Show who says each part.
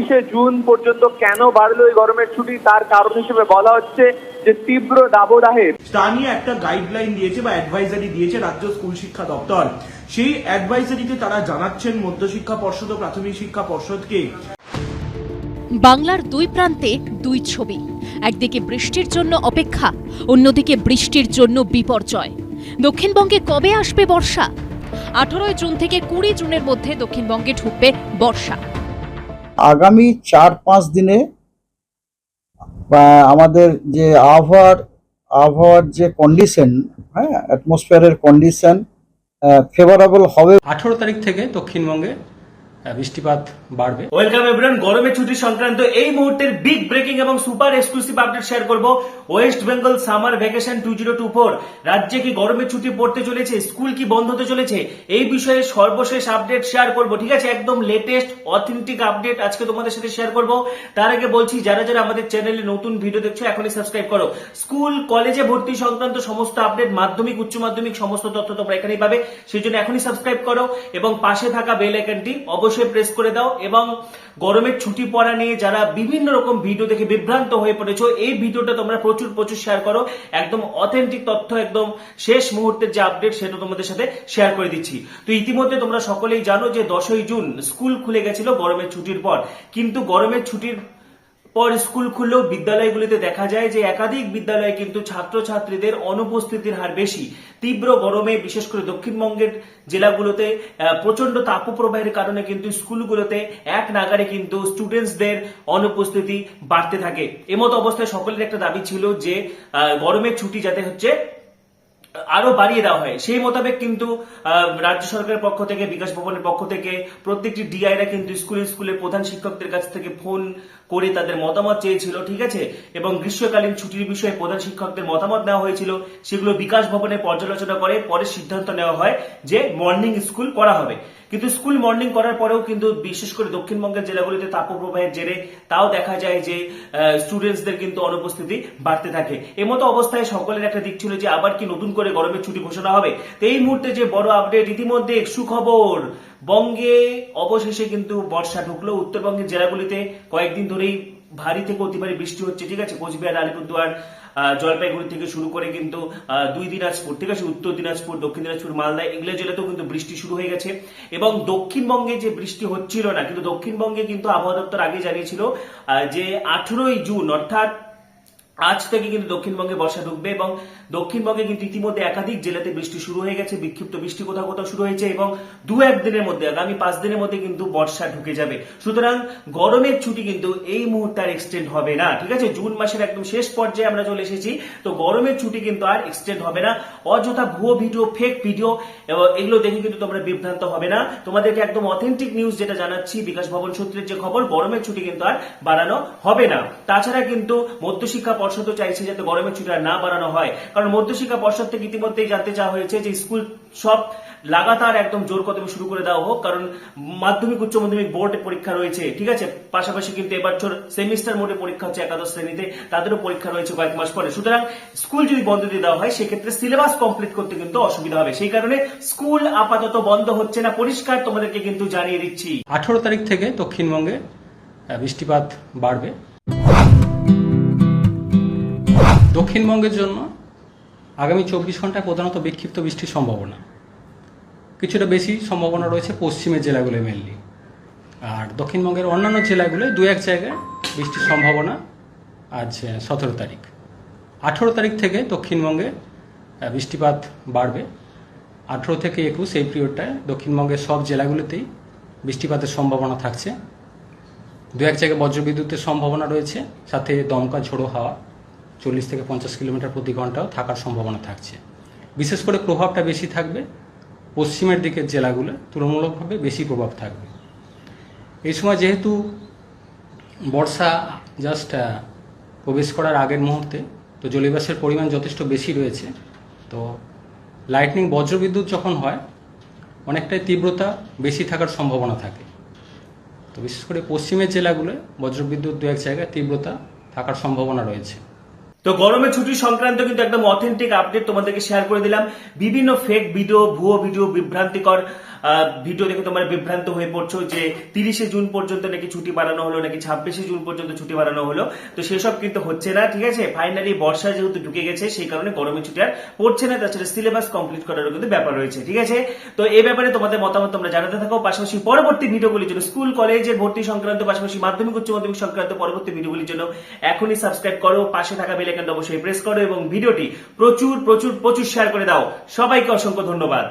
Speaker 1: ছাব্বিশে জুন পর্যন্ত কেন বাড়লো এই গরমের ছুটি? তার কারণ হিসেবে বলা হচ্ছে যে তীব্র দাবদাহে
Speaker 2: তা নিয়ে একটা গাইডলাইন দিয়েছে বা অ্যাডভাইজারি দিয়েছে রাজ্য স্কুল শিক্ষা দপ্তর। সেই অ্যাডভাইজারিতে তারা জানাচ্ছেন মধ্যশিক্ষা পর্ষদ ও প্রাথমিক শিক্ষা পর্ষদকে।
Speaker 3: বাংলার দুই প্রান্তে দুই ছবি একদিকে বৃষ্টির জন্য অপেক্ষা অন্যদিকে বৃষ্টির জন্য বিপর্যয়। দক্ষিণবঙ্গে কবে আসবে বর্ষা? আঠারোই জুন থেকে কুড়ি জুনের মধ্যে দক্ষিণবঙ্গে ঢুকবে বর্ষা।
Speaker 4: আগামী চার পাঁচ দিনে আমাদের যে আবহাওয়ার আবহাওয়ার যে কন্ডিশন হ্যাঁ অ্যাটমসফিয়ারের কন্ডিশন ফেভারেবল হবে।
Speaker 5: আঠারো তারিখ থেকে দক্ষিণবঙ্গে বৃষ্টিপাত বাড়বে।
Speaker 6: ওয়েলকাম এভরিওয়ান গরমের ছুটি সংক্রান্ত এই মুহূর্তের বিগ ব্রেকিং এবং সুপার এক্সক্লুসিভ আপডেট শেয়ার করব West Bengal summer vacation two zero two four রাজ্যে কি গরমের ছুটি পড়তে চলেছে? স্কুল কি বন্ধ হতে চলেছে? এই বিষয়ে সর্বশেষ আপডেট শেয়ার করব। ঠিক আছে, একদম লেটেস্ট অথেন্টিক আপডেট আজকে তোমাদের সাথে শেয়ার করব। তার আগে বলছি, যারা যারা আমাদের চ্যানেলে নতুন ভিডিও দেখছ, এখনই সাবস্ক্রাইব করো। স্কুল কলেজে ভর্তি সংক্রান্ত সমস্ত আপডেট মাধ্যমিক, উচ্চ মাধ্যমিক, সমস্ত তথ্য তোমরা এখানেই পাবে। সেই জন্য এখনই সাবস্ক্রাইব করো এবং পাশে থাকা বেল আইকনটি অবশ্যই প্রেস করে দাও এবং গরমের ছুটি পড়া নিয়ে যারা বিভিন্ন রকম ভিডিও দেখে বিভ্রান্ত হয়ে পড়েছো, এই ভিডিওটা তোমরা প্রচুর প্রচুর শেয়ার করো। একদম অথেন্টিক তথ্য একদম শেষ মুহূর্তের যে আপডেট সেটা তোমাদের সাথে শেয়ার করে দিচ্ছি। তো ইতিমধ্যে তোমরা সকলেই জানো যে দশই জুন স্কুল খুলে গেছিল গরমের ছুটির পর। কিন্তু গরমের ছুটির পর স্কুল খুললেও বিদ্যালয়গুলিতে দেখা যায় যে একাধিক বিদ্যালয়ে কিন্তু ছাত্রছাত্রীদের অনুপস্থিতির হার বেশি। তীব্র গরমে, বিশেষ করে দক্ষিণবঙ্গের জেলাগুলোতে প্রচণ্ড তাপপ্রবাহের কারণে কিন্তু স্কুলগুলোতে এক নাগারে কিন্তু স্টুডেন্টসদের অনুপস্থিতি বাড়তে থাকে। এমত অবস্থায় সকলের একটা দাবি ছিল যে গরমের ছুটি যাতে হচ্ছে আরও বাড়িয়ে দেওয়া হয়। সেই মোতাবেক কিন্তু রাজ্য সরকারের পক্ষ থেকে, বিকাশ ভবনের পক্ষ থেকে প্রত্যেকটি ডিআইরা কিন্তু স্কুলে স্কুলে প্রধান শিক্ষকদের কাছ থেকে ফোন করে তাদের মতামত চেয়েছিল, ঠিক আছে? এবং গ্রীষ্মকালীন ছুটির বিষয়ে প্রধান শিক্ষকদের মতামত নেওয়া হয়েছিল। সেগুলো বিকাশ ভবনে পর্যালোচনা করে পরে সিদ্ধান্ত নেওয়া হয় যে মর্নিং স্কুল করা হবে। কিন্তু স্কুল মর্নিং করার পরেও কিন্তু বিশেষ করে দক্ষিণবঙ্গের জেলাগুলিতে তাপপ্রবাহের জেরে তাও দেখা যায় যে স্টুডেন্টসদের কিন্তু অনুপস্থিতি বাড়তে থাকে। এমতো অবস্থায় সকলের একটা দিক ছিল যে, আবার কি নতুন করে গরমের ছুটি ঘোষণা হবে? তো এই মুহূর্তে যে বড় আপডেট ইতিমধ্যে সুখবর, বঙ্গে অবশেষে কিন্তু বর্ষা ঢুকলো। উত্তরবঙ্গের জেলাগুলিতে কয়েকদিন ধরেই ভারী থেকে অতি ভারী বৃষ্টি হচ্ছে, ঠিক আছে? কোচবিহার, আলিপুরদুয়ার জলপাইগুড়ি থেকে শুরু করে কিন্তু দুই দিনাজপুর, ঠিক আছে? উত্তর দিনাজপুর, দক্ষিণ দিনাজপুর, মালদা, এগুলো জেলাতেও কিন্তু বৃষ্টি শুরু হয়ে গেছে। এবং দক্ষিণবঙ্গে যে বৃষ্টি হচ্ছিল না, কিন্তু দক্ষিণবঙ্গে কিন্তু আবহাওয়া দপ্তর আগে জানিয়েছিল যে আঠেরোই জুন, অর্থাৎ আজ থেকে কিন্তু দক্ষিণবঙ্গে বর্ষা ঢুকবে এবং দক্ষিণবঙ্গে কিন্তু ইতিমধ্যে একাধিক জেলাতে বৃষ্টি শুরু হয়ে গেছে, বিক্ষিপ্ত বৃষ্টি কোথাও কোথাও শুরু হয়েছে এবং দু এক দিনের মধ্যে, আগামী পাঁচ দিনের মধ্যে কিন্তু বর্ষা ঢুকে যাবে। সুতরাং গরমের ছুটি কিন্তু এই মুহূর্তে আর এক্সটেন্ড হবে না, ঠিক আছে? জুন মাসের একদম শেষ পর্যায়ে আমরা চলে এসেছি, তো গরমের ছুটি কিন্তু আর এক্সটেন্ড হবে না। অযথা ভুয়ো ভিডিও ফেক ভিডিও এগুলো দেখে কিন্তু তোমরা বিভ্রান্ত হবে না। তোমাদেরকে একদম অথেন্টিক নিউজ যেটা জানাচ্ছি, বিকাশ ভবন সূত্রের যে খবর, গরমের ছুটি কিন্তু আর বাড়ানো হবে না। তাছাড়া কিন্তু মধ্যশিক্ষা পর্ষদও চাইছে যাতে গরমের ছুটি আর না বাড়ানো হয়। কারণ মধ্যশিক্ষা পর্ষদ থেকে ইতিমধ্যেই জানতে চাওয়া হয়েছে যে স্কুল সব লাগাতার একদম জোর কদমে শুরু করে দেওয়া হোক, কারণ মাধ্যমিক, উচ্চ মাধ্যমিক বোর্ড পরীক্ষা রয়েছে, ঠিক আছে? পাশাপাশি কিন্তু এবছর সেমিস্টার মোডে পরীক্ষা হচ্ছে একাদশ শ্রেণীতে, তাদেরও পরীক্ষা রয়েছে কয়েক মাস পরে। সুতরাং স্কুল যদি বন্ধ দিয়ে দেওয়া হয়, সেক্ষেত্রে সিলেবাস কমপ্লিট করতে কিন্তু অসুবিধা হবে। সেই কারণে স্কুল আপাতত বন্ধ হচ্ছে না। পরিষ্কার তোমাদেরকে কিন্তু জানিয়ে দিচ্ছি।
Speaker 5: আঠারো তারিখ থেকে দক্ষিণবঙ্গে বৃষ্টিপাত বাড়বে। দক্ষিণবঙ্গের জন্য আগামী চব্বিশ ঘন্টায় প্রধানত বিক্ষিপ্ত বৃষ্টির সম্ভাবনা। কিছুটা বেশি সম্ভাবনা রয়েছে পশ্চিমের জেলাগুলোয় মেনলি আর দক্ষিণবঙ্গের অন্যান্য জেলাগুলোয় দু এক জায়গায় বৃষ্টির সম্ভাবনা আজ সতেরো তারিখ। আঠেরো তারিখ থেকে দক্ষিণবঙ্গে বৃষ্টিপাত বাড়বে। আঠেরো থেকে একুশ এই পিরিয়ডটায় দক্ষিণবঙ্গের সব জেলাগুলোতেই বৃষ্টিপাতের সম্ভাবনা থাকছে। দু এক জায়গায় বজ্রবিদ্যুতের সম্ভাবনা রয়েছে, সাথে দমকা ঝোড়ো হাওয়া। চল্লিশ থেকে পঞ্চাশ কিলোমিটার প্রতি ঘন্টাও থাকার সম্ভাবনা থাকছে। বিশেষ করে প্রভাবটা বেশি থাকবে পশ্চিমের দিকের জেলাগুলো, তুলনামূলকভাবে বেশি প্রভাব থাকবে। এই সময় যেহেতু বর্ষা জাস্ট প্রবেশ করার আগের মুহূর্তে, তো জলীয়বাষ্পের পরিমাণ যথেষ্ট বেশি রয়েছে, তো লাইটনিং বজ্রবিদ্যুৎ যখন হয়, অনেকটাই তীব্রতা বেশি থাকার সম্ভাবনা থাকে। তো বিশেষ করে পশ্চিমের জেলাগুলোয় বজ্রবিদ্যুৎ দু এক জায়গায় তীব্রতা থাকার সম্ভাবনা রয়েছে।
Speaker 6: তো গরমের ছুটি সংক্রান্ত কিন্তু একদম অথেন্টিক আপডেট তোমাদেরকে শেয়ার করে দিলাম। বিভিন্ন ফেক ভিডিও ভুয়ো ভিডিও বিভ্রান্তিকর ভিডিও দেখে তোমরা বিভ্রান্ত হয়ে পড়ছো যে তিরিশে জুন পর্যন্ত নাকি ছুটি বাড়ানো হলো, নাকি ছাব্বিশে জুন পর্যন্ত ছুটি বাড়ানো হলো। তো সেসব কিন্তু হচ্ছে না, ঠিক আছে? ফাইনালি বর্ষা যেহেতু ঢুকে গেছে, সেই কারণে গরমের ছুটি আর পড়ছে না, তাছাড়া সিলেবাস কমপ্লিট করারও কিন্তু ব্যাপার রয়েছে, ঠিক আছে? তো এই ব্যাপারে তোমাদের মতামত তোমরা জানাতে থাকো। পাশাপাশি পরবর্তী ভিডিওগুলির জন্য স্কুল কলেজের ভর্তি সংক্রান্ত, পাশাপাশি মাধ্যমিক, উচ্চ মাধ্যমিক সংক্রান্ত পরবর্তী ভিডিওগুলির জন্য এখনই সাবস্ক্রাইব করো। পাশে থাকা আইকনটা অবশ্যই প্রেস করো এবং ভিডিওটি প্রচুর প্রচুর প্রচুর শেয়ার করে দাও। সবাইকে অসংখ্য ধন্যবাদ।